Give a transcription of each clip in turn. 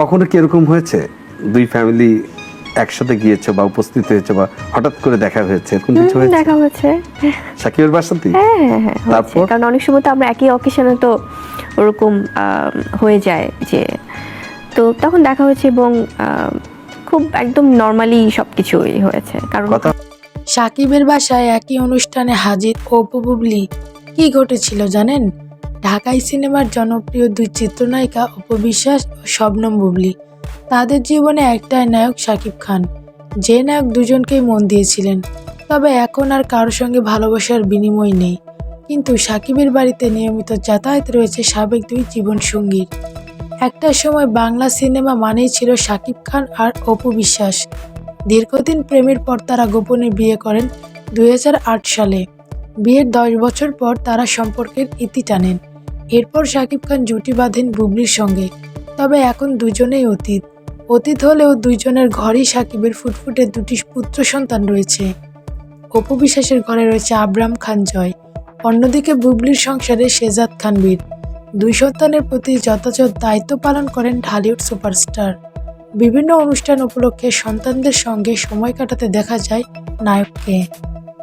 কখনো কি এরকম হয়েছে? দুই ফ্যামিলি একসাথে গিয়েছে বা উপস্থিত হয়েছে বা হঠাৎ করে দেখা হয়েছে? এরকম কিছু হয়েছে? দেখা হয়েছে। সাকিবের বাসাতেই হ্যাঁ হ্যাঁ হ্যাঁ তারপর? কারণ অনেক সময় তো আমরা একই অকেশনে তো ওরকম হয়ে যায় যে তো তখন দেখা হয়েছে এবং খুব একদম নর্মালি সবকিছুই হয়েছে। কারণ সাকিবের বাসায় একই অনুষ্ঠানে হাজির অপু বুবলি কি ঘটেছিল জানেন? ঢাকাই সিনেমার জনপ্রিয় দুই চিত্রনায়িকা অপু বিশ্বাস ও শবনম বুবলি। তাদের জীবনে একটাই নায়ক শাকিব খান। যে নায়ক দুজনকেই মন দিয়েছিলেন। তবে এখন আর কারোর সঙ্গে ভালোবাসার বিনিময় নেই। কিন্তু সাকিবের বাড়িতে নিয়মিত যাতায়াত রয়েছে সাবেক দুই জীবনসঙ্গীর। একটা সময় বাংলা সিনেমা মানেই ছিল সাকিব খান আর অপু বিশ্বাস দীর্ঘদিন প্রেমের পর তারা গোপনে বিয়ে করেন দু হাজার আট সালে। বিয়ের দশ বছর পর তারা সম্পর্কের ইতি টানেন। এরপর শাকিব খান জুটি বাঁধেন বুবলির সঙ্গে। তবে এখন দুজনেই অতীত। অতীত হলেও দুইজনের ঘরেই সাকিবের ফুটফুটে দুটি পুত্র সন্তান রয়েছে। অপু বিশ্বাসের ঘরে রয়েছে আবরাম খান জয়। অন্যদিকে বুবলির সংসারে শেজাদ খান বীর। দুই সন্তানের প্রতি যথাযথ দায়িত্ব পালন করেন ঢালিউড সুপারস্টার। বিভিন্ন অনুষ্ঠান উপলক্ষে সন্তানদের সঙ্গে সময় কাটাতে দেখা যায় নায়ককে।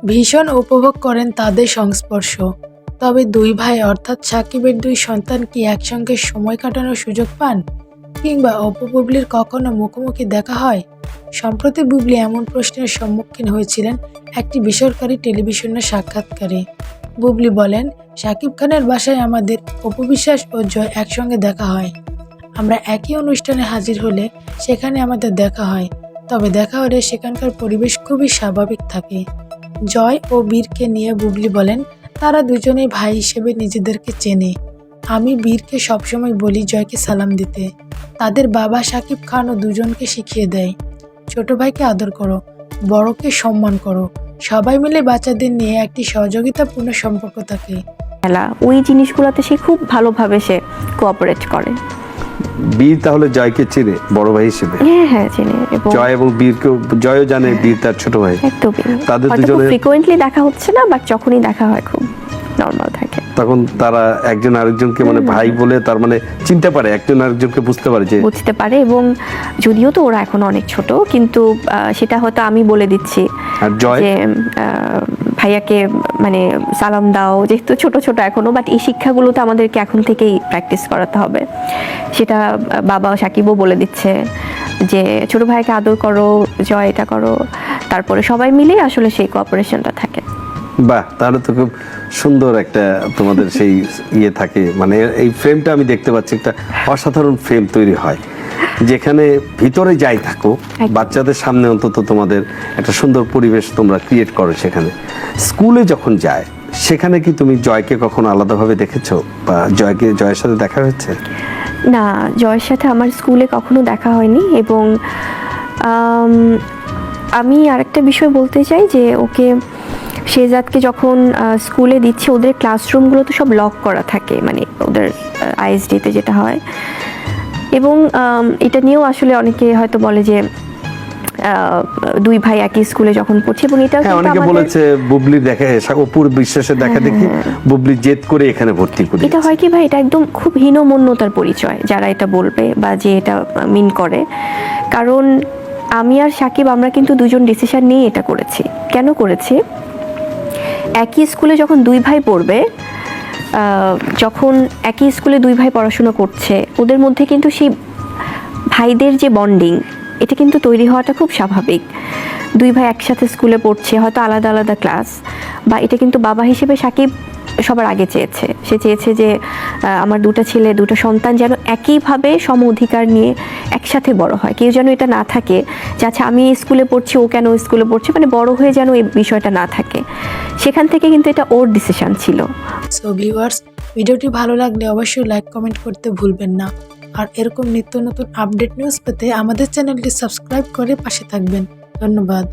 ভীষণ উপভোগ করেন তাদের সংস্পর্শ। তবে দুই ভাই অর্থাৎ সাকিবের দুই সন্তান কি একসঙ্গে সময় কাটানোর সুযোগ পান? কিংবা অপু বুবলির কখনো মুখোমুখি দেখা হয়? সম্প্রতি বুবলি এমন প্রশ্নের সম্মুখীন হয়েছিলেন একটি বেসরকারি টেলিভিশনের সাক্ষাৎকারে। বুবলি বলেন, সাকিব খানের বাসায় আমাদের অপু বিশ্বাস ও জয় একসঙ্গে দেখা হয়। আমরা একই অনুষ্ঠানে হাজির হলে সেখানে আমাদের দেখা হয়। তবে দেখা হলে সেখানকার পরিবেশ খুবই স্বাভাবিক থাকে। জয় ও বীরকে নিয়ে বুবলি বলেন তারা দুজনে ভাই হিসেবে নিজেদেরকে চেনে। আমি বীরকে সবসময় বলি জয়কে সালাম দিতে। তাদের বাবা সাকিব খানও দুজনকে শিখিয়ে দেয়। ছোট ভাইকে আদর করো, বড়কে সম্মান করো। সবাই মিলে বাচ্চাদের নিয়ে একটি সহযোগিতাপূর্ণ সম্পর্ক থাকে। খেলা, ওই জিনিসগুলোতে সে খুব ভালোভাবে সে কোঅপারেট করে। বীর তাহলে জয়কে চিনে বড় ভাই হিসেবে? হ্যাঁ হ্যাঁ চিনি। এবং জয় এবং বীরকেও জয়ও জানে বীর তার ছোট ভাই। একদমই। তাদের দুজনের- ফ্রিকোয়েন্টলি দেখা হচ্ছে না বাট যখনই দেখা হয় খুব নর্মাল থাকে। তখন তারা একজন আরেকজনকে মানে ভাই বলে তার মানে চিনতে পারে একজন আরেকজনকে বুঝতে পারে যে বুঝতে পারে এবং যদিও তো ওরা এখন অনেক ছোট কিন্তু সেটা হয়তো আমি বলে দিচ্ছি আর জয়? ভাইয়াকে মানে সালাম দাও, যেহেতু ছোট ছোট এখনও বাট এই শিক্ষাগুলো তো আমাদেরকে এখন থেকেই প্র্যাকটিস করাতে হবে। সেটা বাবা সাকিবও বলে দিচ্ছে যে, ছোট ভাইকে আদর করো, জয় এটা করো। তারপরে সবাই মিলেই আসলে সেই কোঅপারেশনটা থাকে। বাহ, তাহলে তো খুব সুন্দর একটা তোমাদের সেই ইয়ে থাকে। মানে এই ফ্রেমটা আমি দেখতে পাচ্ছি, একটা অসাধারণ ফ্রেম তৈরি হয়। যেখানে ভিতরে যাই থাকো বাচ্চাদের সামনে অন্তত তোমাদের একটা সুন্দর পরিবেশ তোমরা ক্রিয়েট করো সেখানে। স্কুলে যখন যায় সেখানে কি তুমি জয়কে কখনো আলাদাভাবে দেখেছ? বা জয়কে জয়ের সাথে দেখা হয়েছে? না জয়ের সাথে আমার স্কুলে কখনো দেখা হয়নি এবং আম, আরেকটা বিষয় বলতে চাই যে ওকে শেজাদকে যখন স্কুলে দিচ্ছে ওদের ক্লাসরুমগুলো তো সব লক করা থাকে মানে ওদের আইএসডিতে যেটা হয়। এবং এটা নিয়েও আসলে অনেকে হয়তো বলে যে দুই ভাই একই স্কুলে যখন পড়ছে এবং এটা হ্যাঁ অনেকে বলেছে বুবলি দেখা অপুর বিশ্বাসের দেখা দেখি বুবলি জেদ করে এখানে ভর্তি করি এটা হয় কি ভাই এটা একদম খুব হীনমন্যতার পরিচয় যারা এটা বলবে বা যে এটা মিন করে। কারণ আমি আর সাকিব আমরা কিন্তু দুজন ডিসিশন নিয়ে এটা করেছি। কেন করেছি? একই স্কুলে যখন দুই ভাই পড়বে যখন একই স্কুলে দুই ভাই পড়াশোনা করছে, ওদের মধ্যে কিন্তু সেই ভাইদের যে বন্ডিং এটা কিন্তু তৈরি হওয়াটা খুব স্বাভাবিক। দুই ভাই একসাথে স্কুলে পড়ছে, হয়তো আলাদা আলাদা ক্লাস বা এটা কিন্তু বাবা হিসেবে সাকিব সবার আগে চেয়েছে। সে চেয়েছে যে আমার দুটো ছেলে, দুটো সন্তান যেন একইভাবে সম অধিকার নিয়ে একসাথে বড় হয়। কেউ যেন এটা না থাকে যে আচ্ছা আমি স্কুলে পড়ছি, ও কেন স্কুলে পড়ছে? মানে বড় হয়ে যেন এই বিষয়টা না থাকে। সেখান থেকে কিন্তু এটা ওর ডিসিশন ছিল। সো ভিউয়ার্স ভিডিওটি ভালো লাগলে অবশ্যই লাইক কমেন্ট করতে ভুলবেন না। আর এরকম নিত্য নতুন আপডেট নিউজ পেতে আমাদের চ্যানেলটি সাবস্ক্রাইব করে পাশে থাকবেন। ধন্যবাদ।